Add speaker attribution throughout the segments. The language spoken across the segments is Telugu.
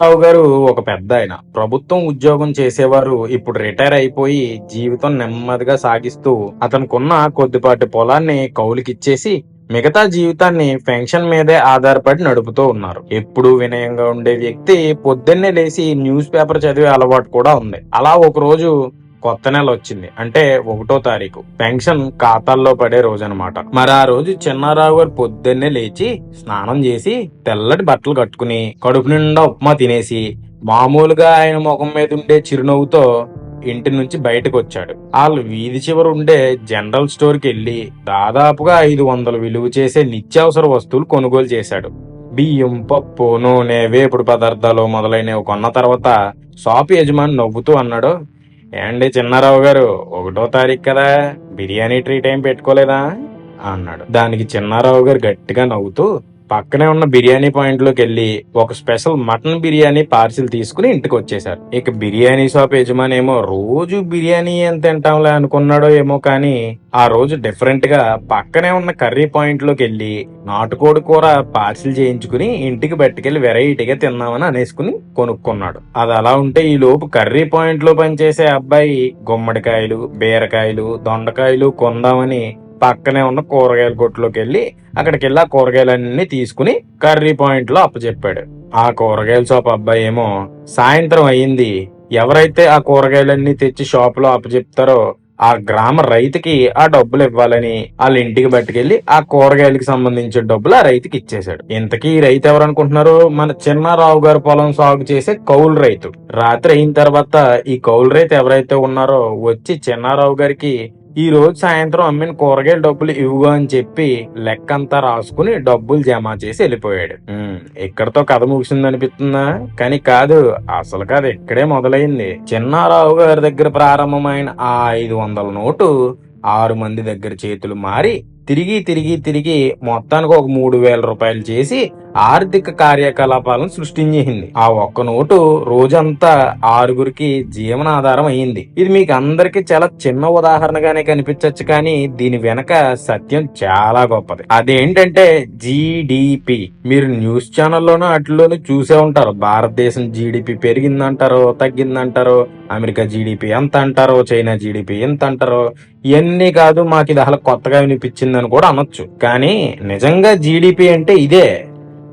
Speaker 1: రావు గారు ఒక పెద్ద ఆయన. ప్రభుత్వం ఉద్యోగం చేసేవారు ఇప్పుడు రిటైర్ అయిపోయి జీవితం నెమ్మదిగా సాగిస్తూ అతనుకున్న కొద్దిపాటి పొలాన్ని కౌలుకిచ్చేసి మిగతా జీవితాన్ని పెన్షన్ మీదే ఆధారపడి నడుపుతూ ఉన్నారు. ఎప్పుడు వినయంగా ఉండే వ్యక్తి పొద్దున్నే లేచి న్యూస్ పేపర్ చదివే అలవాటు కూడా ఉంది. అలా ఒక రోజు కొత్త నెల వచ్చింది. అంటే ఒకటో తారీఖు. పెన్షన్ ఖాతాల్లో పడే రోజు అనమాట మరి ఆ రోజు చిన్నారావు గారు పొద్దున్నే లేచి స్నానం చేసి తెల్లటి బట్టలు కట్టుకుని కడుపు నిండా ఉప్మా తినేసి మామూలుగా ఆయన ముఖం మీద ఉండే చిరునవ్వుతో ఇంటి నుంచి బయటకు వచ్చాడు. వాళ్ళు వీధి చివర ఉండే జనరల్ స్టోర్కి వెళ్ళి దాదాపుగా ఐదు వందలు విలువ చేసే నిత్యావసర వస్తువులు కొనుగోలు చేశాడు. బియ్యం పప్పు నూనె వేపుడు పదార్థాలు మొదలైనవి కొన్న తర్వాత షాప్ యజమాని నవ్వుతూ అన్నాడు ఏండి చిన్నారావు గారు ఒకటో తారీఖు కదా బిర్యానీ ట్రీట్ ఏం పెట్టుకోలేదా? అన్నాడు. దానికి చిన్నారావు గారు గట్టిగా నవ్వుతూ పక్కనే ఉన్న బిర్యానీ పాయింట్లోకి వెళ్ళి ఒక స్పెషల్ మటన్ బిర్యానీ పార్సిల్ తీసుకుని ఇంటికి వచ్చేసారు ఇక బిర్యానీ షాప్ యజమాని ఏమో రోజు బిర్యానీ ఎంత తింటాంలే అనుకున్నాడో ఏమో కానీ ఆ రోజు డిఫరెంట్గా పక్కనే ఉన్న కర్రీ పాయింట్లోకి వెళ్ళి నాటుకోడి కూర పార్సిల్ చేయించుకుని ఇంటికి పట్టుకెళ్ళి వెరైటీగా తిందామని అనేసుకుని కొనుక్కున్నాడు. అది అలా ఉంటే ఈ లోపు కర్రీ పాయింట్లో పనిచేసే అబ్బాయి గుమ్మడికాయలు బీరకాయలు దొండకాయలు కొందామని పక్కనే ఉన్న కూరగాయల కొట్టులోకి వెళ్ళి అక్కడికి వెళ్ళి ఆ కూరగాయలన్నీ తీసుకుని కర్రీ పాయింట్లో అప్పచెప్పాడు. ఆ కూరగాయల షాప్ అబ్బాయి ఏమో సాయంత్రం అయింది. ఎవరైతే ఆ కూరగాయలన్నీ తెచ్చి షాప్లో అప్పచెప్తారో ఆ గ్రామ రైతుకి ఆ డబ్బులు ఇవ్వాలని వాళ్ళ ఇంటికి పట్టుకెళ్ళి ఆ కూరగాయలకి సంబంధించిన డబ్బులు ఆ రైతుకి ఇచ్చేశాడు. ఇంతకీ రైతు ఎవరు అనుకుంటున్నారు? మన చిన్నారావు గారు పొలం సాగు చేసే కౌలు రైతు. రాత్రి అయిన తర్వాత ఈ కౌలు రైతు ఎవరైతే ఉన్నారో వచ్చి చిన్నారావు గారికి ఈ రోజు సాయంత్రం అమ్మిన కూరగాయల డబ్బులు ఇవ్వుగా అని చెప్పి లెక్కంతా రాసుకుని డబ్బులు జమ చేసి వెళ్ళిపోయాడు. ఇక్కడతో కథ ముగిసింది అనిపిస్తుందా కానీ కాదు అసలు కథ ఇక్కడే మొదలైంది. చిన్నారావు గారి దగ్గర ప్రారంభమైన ఆ ఐదు వందల నోటు ఆరు మంది దగ్గర చేతులు మారి తిరిగి తిరిగి తిరిగి మొత్తానికి ఒక మూడు వేల రూపాయలు చేసి ఆర్థిక కార్యకలాపాలను సృష్టించేసింది ఆ ఒక్క నోటు రోజంతా ఆరుగురికి జీవనాధారం అయ్యింది. ఇది మీకు అందరికి చాలా చిన్న ఉదాహరణగానే కనిపించవచ్చు కానీ దీని వెనక సత్యం చాలా గొప్పది. అదేంటంటే జీడిపి మీరు న్యూస్ ఛానల్లోనూ అట్లలోనూ చూసే ఉంటారు. భారతదేశం జీడిపి పెరిగిందంటారో తగ్గిందంటారో అమెరికా జీడిపి ఎంత అంటారో చైనా జీడిపి ఎంత అంటారో ఇవన్నీ కాదు మాకు ఇది అసలు కొత్తగా వినిపించిందని కూడా అనొచ్చు. కానీ నిజంగా జీడిపి అంటే ఇదే.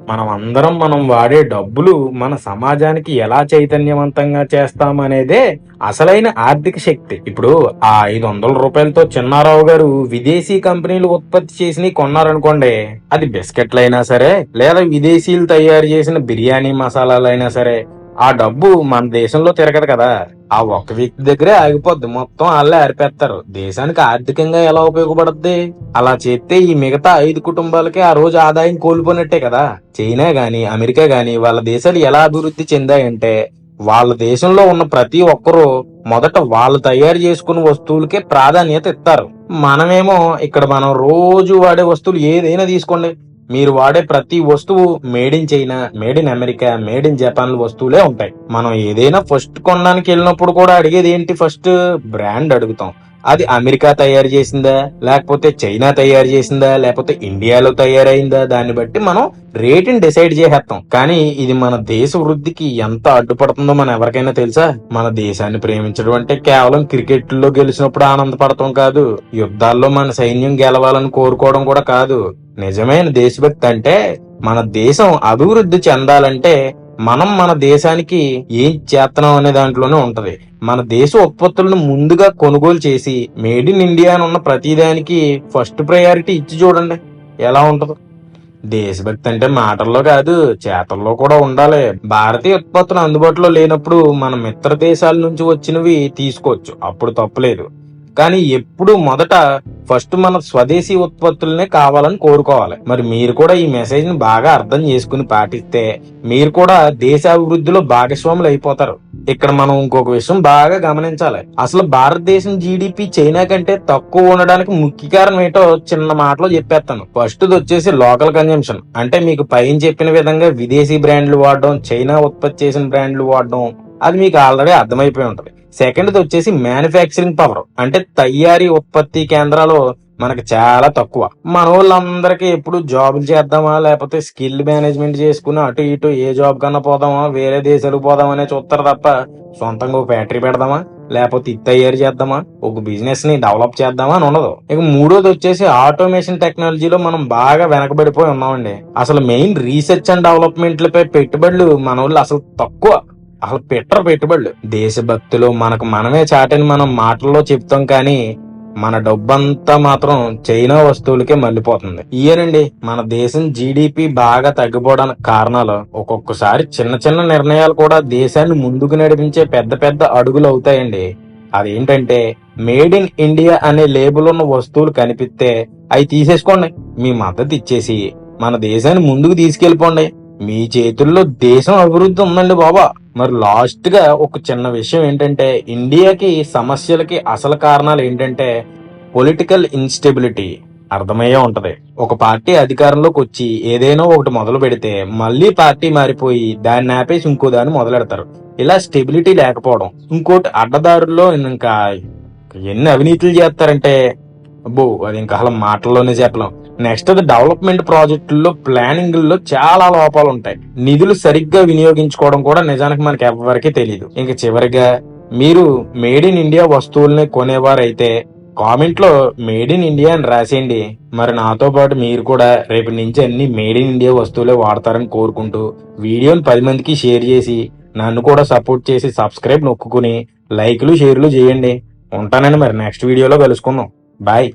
Speaker 1: మనం అందరం మనం వాడే డబ్బులు మన సమాజానికి ఎలా చైతన్యవంతంగా చేస్తామనేదే అసలైన ఆర్థిక శక్తి. ఇప్పుడు ఆ ఐదు వందల రూపాయలతో చిన్నారావు గారు విదేశీ కంపెనీలు ఉత్పత్తి చేసి కొన్నారనుకోండి అది బిస్కెట్లైనా సరే లేదా విదేశీయులు తయారు చేసిన బిర్యానీ మసాలాలైనా సరే ఆ డబ్బు మన దేశంలో తిరగదు కదా. ఆ ఒక్క వ్యక్తి దగ్గరే ఆగిపోద్ది. మొత్తం వాళ్ళే ఆరిపేస్తారు దేశానికి ఆర్థికంగా ఎలా ఉపయోగపడుద్ది? అలా చేస్తే ఈ మిగతా ఐదు కుటుంబాలకి ఆ రోజు ఆదాయం కోల్పోయినట్టే కదా. చైనా గాని అమెరికా గాని వాళ్ళ దేశాలు ఎలా అభివృద్ధి చెందాయంటే వాళ్ళ దేశంలో ఉన్న ప్రతి ఒక్కరూ మొదట వాళ్ళు తయారు చేసుకున్న వస్తువులకే ప్రాధాన్యత ఇస్తారు. మనమేమో ఇక్కడ మనం రోజు వాడే వస్తువులు ఏదైనా తీసుకోండి. మీరు వాడే ప్రతి వస్తువు made in China made in America made in Japan వస్తువులే ఉంటాయి. మనం ఏదైనా ఫస్ట్ కొనడానికి వెళ్ళినప్పుడు కూడా అడిగేది ఏంటి? ఫస్ట్ బ్రాండ్ అడుగుతాం. అది అమెరికా తయారు చేసిందా? లేకపోతే చైనా తయారు చేసిందా? లేకపోతే ఇండియాలో తయారైందా? దాన్ని బట్టి మనం రేటుని డిసైడ్ చేసేస్తాం. కానీ ఇది మన దేశ వృద్ధికి ఎంత అడ్డుపడుతుందో మనం ఎవరికైనా తెలుసా? మన దేశాన్ని ప్రేమించడం అంటే కేవలం క్రికెట్లో గెలిచినప్పుడు ఆనందపడటం కాదు. యుద్ధాల్లో మన సైన్యం గెలవాలని కోరుకోవడం కూడా కాదు. నిజమైన దేశభక్తి అంటే మన దేశం అభివృద్ధి చెందాలంటే మనం మన దేశానికి ఏం చేస్తున్నాం అనే దాంట్లోనే ఉంటది. మన దేశ ఉత్పత్తులను ముందుగా కొనుగోలు చేసి మేడ్ ఇన్ ఇండియా అని ఉన్న ప్రతిదానికి ఫస్ట్ ప్రయారిటీ ఇచ్చి చూడండి ఎలా ఉంటదో. దేశభక్తి అంటే మాటల్లో కాదు చేతల్లో కూడా ఉండాలి. భారతీయ ఉత్పత్తులు అందుబాటులో లేనప్పుడు మన మిత్ర దేశాల నుంచి వచ్చినవి తీసుకోవచ్చు. అప్పుడు తప్పలేదు. కానీ ఎప్పుడు మొదట ఫస్ట్ మన స్వదేశీ ఉత్పత్తులనే కావాలని కోరుకోవాలి. మరి మీరు కూడా ఈ మెసేజ్ని బాగా అర్థం చేసుకుని పాటిస్తే మీరు కూడా దేశాభివృద్ధిలో భాగస్వాములు అయిపోతారు. ఇక్కడ మనం ఇంకొక విషయం బాగా గమనించాలి. అసలు భారతదేశం జీడిపి చైనా కంటే తక్కువ ఉండడానికి ముఖ్య కారణం ఏంటో చిన్న మాటలో చెప్పేస్తాను. ఫస్ట్ వచ్చేసి లోకల్ కన్జంప్షన్. అంటే మీకు పైన చెప్పిన విధంగా విదేశీ బ్రాండ్లు వాడడం చైనా ఉత్పత్తి చేసిన బ్రాండ్లు వాడడం అది మీకు ఆల్రెడీ అర్థమైపోయి ఉంటుంది. సెకండ్ వచ్చేసి మ్యానుఫ్యాక్చరింగ్ పవర్ అంటే తయారీ ఉత్పత్తి కేంద్రాలు మనకు చాలా తక్కువ. మన వాళ్ళందరికీ ఎప్పుడు జాబులు చేద్దామా లేకపోతే స్కిల్ మేనేజ్మెంట్ చేసుకుని అటు ఇటు ఏ జాబ్ కన్నా పోదామా వేరే దేశాలకు పోదామనే చూస్తారు తప్ప సొంతంగా ఒక ఫ్యాక్టరీ పెడదామా లేకపోతే ఇది తయారు చేద్దామా ఒక బిజినెస్ని డెవలప్ చేద్దామా అని ఉండదు. ఇక మూడోది వచ్చేసి ఆటోమేషన్ టెక్నాలజీలో మనం బాగా వెనకబడిపోయి ఉన్నామండి. అసలు మెయిన్ రీసెర్చ్ అండ్ డెవలప్మెంట్ లపై పెట్టుబడులు మన వాళ్ళు అసలు తక్కువ. అసలు పెట్టరు పెట్టుబడులు. దేశభక్తులు మనకు మనమే చాటని మనం మాటల్లో చెప్తాం కానీ మన డబ్బంతా మాత్రం చైనా వస్తువులకే మళ్ళీపోతుంది ఇయేనండి మన దేశం జీడిపి బాగా తగ్గిపోవడానికి కారణాలు. ఒక్కొక్కసారి చిన్న చిన్న నిర్ణయాలు కూడా దేశాన్ని ముందుకు నడిపించే పెద్ద పెద్ద అడుగులు అవుతాయండి. అదేంటంటే మేడ్ ఇన్ ఇండియా అనే లేబుల్ ఉన్న వస్తువులు కనిపిస్తే అవి తీసేసుకోండి. మీ మద్దతు ఇచ్చేసి మన దేశాన్ని ముందుకు తీసుకెళ్ళిపోండి. మీ చేతుల్లో దేశం అభివృద్ధి ఉందండి బాబా. మరి లాస్ట్గా ఒక చిన్న విషయం ఏంటంటే ఇండియాకి సమస్యలకి అసలు కారణాలు ఏంటంటే పొలిటికల్ ఇన్స్టెబిలిటీ అర్థమయ్యే ఉంటది. ఒక పార్టీ అధికారంలోకి వచ్చి ఏదైనా ఒకటి మొదలు పెడితే మళ్ళీ పార్టీ మారిపోయి దాన్ని ఆపేసి ఇంకో దాన్ని మొదలెడతారు. ఇలా స్టెబిలిటీ లేకపోవడం ఇంకోటి అడ్డదారుల్లో ఇంకా ఎన్ని అవినీతులు చేస్తారంటే అబ్బో అది ఇంకా అసలు మాటల్లోనే చెప్పలేం. నెక్స్ట్ అది డెవలప్మెంట్ ప్రాజెక్టుల్లో ప్లానింగ్లో చాలా లోపాలు ఉంటాయి నిధులు సరిగ్గా వినియోగించుకోవడం కూడా నిజానికి మనకి ఎవరికీ తెలియదు ఇంకా చివరిగా మీరు మేడ్ ఇన్ ఇండియా వస్తువుల్ని కొనేవారైతే కామెంట్లో మేడ్ ఇన్ ఇండియా అని రాసేయండి. మరి నాతో పాటు మీరు కూడా రేపు నుంచి అన్ని మేడ్ ఇన్ ఇండియా వస్తువులే వాడతారని కోరుకుంటూ వీడియోని పది మందికి షేర్ చేసి నన్ను కూడా సపోర్ట్ చేసి సబ్స్క్రైబ్ నొక్కుని లైక్లు షేర్లు చేయండి. ఉంటానని మరి నెక్స్ట్ వీడియోలో కలుసుకుందాం. బాయ్.